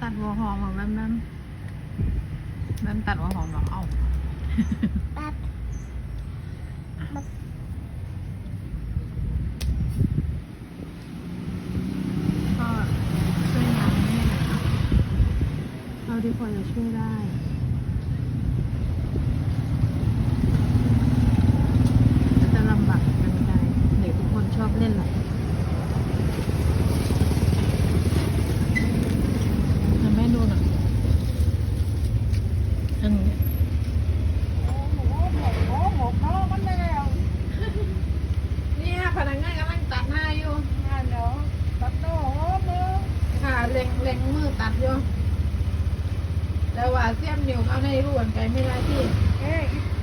ตัดหัวหอมเหรอแม่แม่มแม่มตัดหัวหอมเหรอเอ้าตัดก็ช่วยงานแม่หน่อยนะเท่าที่พอจะช่วยได้ก็จะลำบากกันใจเด็กทุกคนชอบเล่นแหละทำให้ดูหน่อยอั นนี้โอ้โหโอ้หน้องแล้วเนี่ยพนักงานกำลังตัดหน้าอยู่งานเนาะตัดโน้มือค่ะเล็งเล็งมือตัดอยู่แต่ว่าเสียมนิ้วเข้าในรูนไกลไม่ได้ที่เอ้ยอี